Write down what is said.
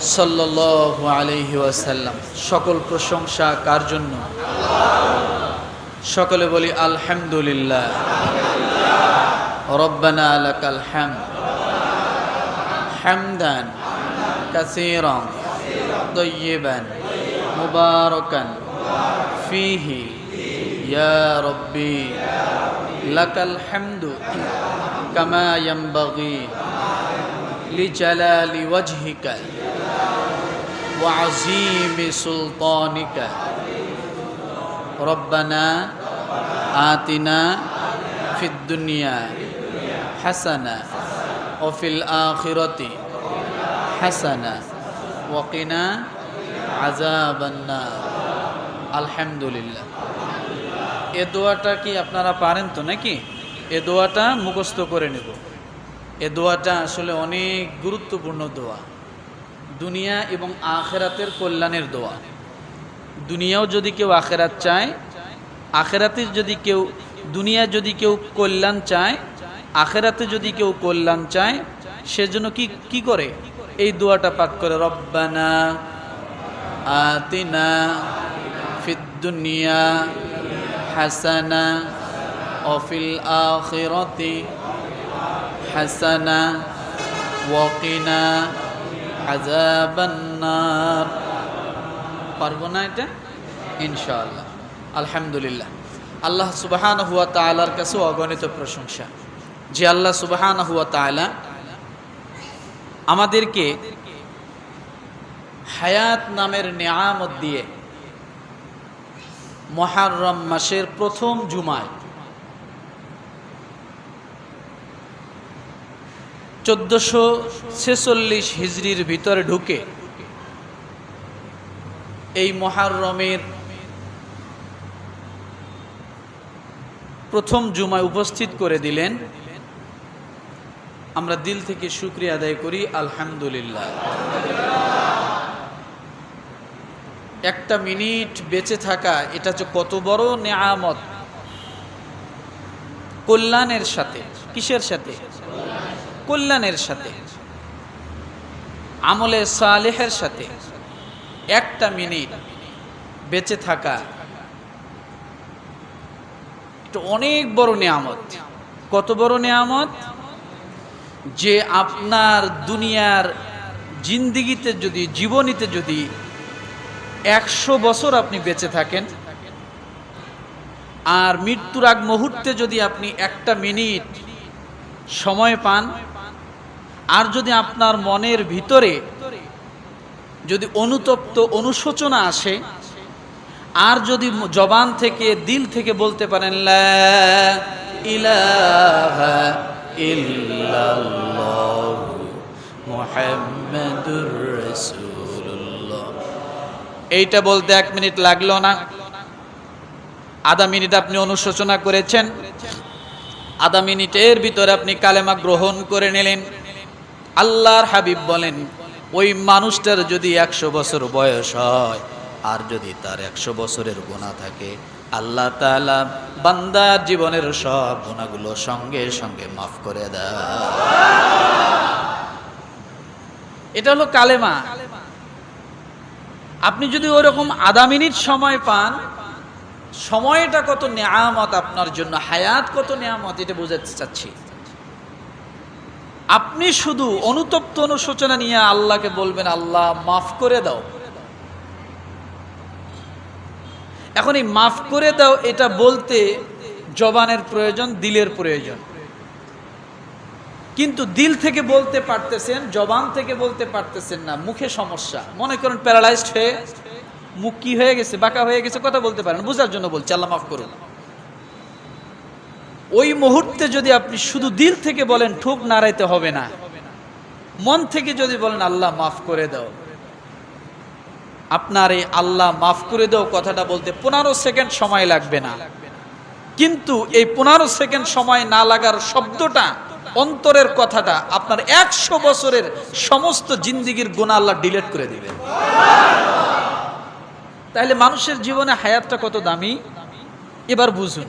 সাল্লাহ সকল প্রশংসা কার জন্য? সকলে বলি আলহামদুলিল্লাহ। রব্বানা আলাকাল হ্যাম হ্যামদান কাসিরং তৈবান মুবারকান। ফিহি, ইয়া রব্বি, লাকাল হামদু কামা ইয়ামবাগি লিজালালি ওয়াজহিকা। وعظيم سلطانك ربنا آتنا في الدنيا حسنة وفي الآخرة حسنة وقنا عذاب النار الحمد لله এ দোয়াটা কি আপনারা পারেন তো নাকি এ দোয়াটা মুখস্থ করে নেব এ দোয়াটা আসলে অনেক গুরুত্বপূর্ণ দোয়া দুনিয়া এবং আখেরাতের কল্যাণের দোয়া। দুনিয়াও যদি কেউ আখেরাত চায়, আখেরাতে যদি কেউ, দুনিয়া যদি কেউ কল্যাণ চায়, আখেরাতে যদি কেউ কল্যাণ চায় সেজন্য কি কি করে? এই দোয়াটা পাঠ করে, রব্বানা আতিনা ফিদ দুনিয়া হাসানা অফিল আখিরাতি হাসানা ওয়াকিনা আজাবান্নার পারব না এটা? ইনশাআল্লাহ। আলহামদুলিল্লাহ। আল্লাহ সুবাহান হুয়া তালার কাছে অগণিত প্রশংসা। যে আল্লাহ সুবাহান হুয়া তালা আমাদেরকে হায়াত নামের নেয়ামত দিয়ে মহারম মাসের প্রথম জুমায় চোদ্দশো ছেচল্লিশ হিজড়ির ভিতরে ঢুকে এই মহারমের প্রথম জুমায় উপস্থিত করে দিলেন। আমরা দিল থেকে শুক্রিয়া আদায় করি, আলহামদুলিল্লাহ। একটা মিনিট বেঁচে থাকা, এটা হচ্ছে কত বড় নেয়ামত। কল্যাণের সাথে, কিসের সাথে? কল্যাণের সাথে, আমলে সালেহের সাথে একটা মিনিট বেঁচে থাকা এটা অনেক বড় নেয়ামত। কত বড় নেয়ামত? যে আপনার দুনিয়ার জিন্দিগিতে যদি, জীবনীতে যদি একশো বছর আপনি বেঁচে থাকেন, আর মৃত্যুর আগ মুহূর্তে যদি আপনি একটা মিনিট সময় পান আর যদি আপনার মনের ভিতরে যদি অনুতপ্ত অনুশোচনা আসে, আর যদি জবান থেকে, দিল থেকে বলতে পারেন এইটা বলতে এক মিনিট লাগল না। আধা মিনিট আপনি অনুশোচনা করেছেন। আধা মিনিটের ভিতরে আপনি কালেমা গ্রহণ করে নিলেন। আল্লাহর হাবিব বলেন, ওই মানুষটার যদি একশো বছর বয়স হয়, আর যদি তার একশো বছরের গোনা থাকে, আল্লাহ তালা বান্দার জীবনের সব গুণাগুলো সঙ্গে সঙ্গে মাফ করে দেয়। এটা হলো কালেমা। আপনি যদি ওরকম আধা মিনিট সময় পান, সময়টা কত নেয়ামত আপনার জন্য, হায়াত কত নেয়ামত, এটা বোঝাতে চাচ্ছি। আপনি শুধু অনুতপ্ত অনুশোচনা নিয়ে আল্লাহকে বলবেন, আল্লাহ, মাফ করে দাও। এখন এই মাফ করে দাও, এটা বলতে জবানের প্রয়োজন, দিলের প্রয়োজন। কিন্তু দিল থেকে বলতে পারতেছেন, জবান থেকে বলতে পারতেছেন না, মুখে সমস্যা। মনে করেন, প্যারালাইজড হয়ে মুখ কি হয়ে গেছে, বাঁকা হয়ে গেছে, কথা বলতে পারেন, বোঝার জন্য বলছি, আল্লাহ মাফ করুন। ওই মুহূর্তে যদি আপনি শুধু দিল থেকে বলেন ঠুক নাড়াইতে হবে না। মন থেকে যদি বলেন, আল্লাহ মাফ করে দাও। আপনার এই আল্লাহ মাফ করে দাও কথাটা বলতে পনেরো সেকেন্ড সময় লাগবে না। কিন্তু এই পনেরো সেকেন্ড সময় না লাগার শব্দটা, অন্তরের কথাটা আপনার একশো বছরের সমস্ত জিন্দিগির গুণা আল্লাহ ডিলেট করে দিবেন। তাহলে মানুষের জীবনে হায়াতটা কত দামি? এবার বুঝুন।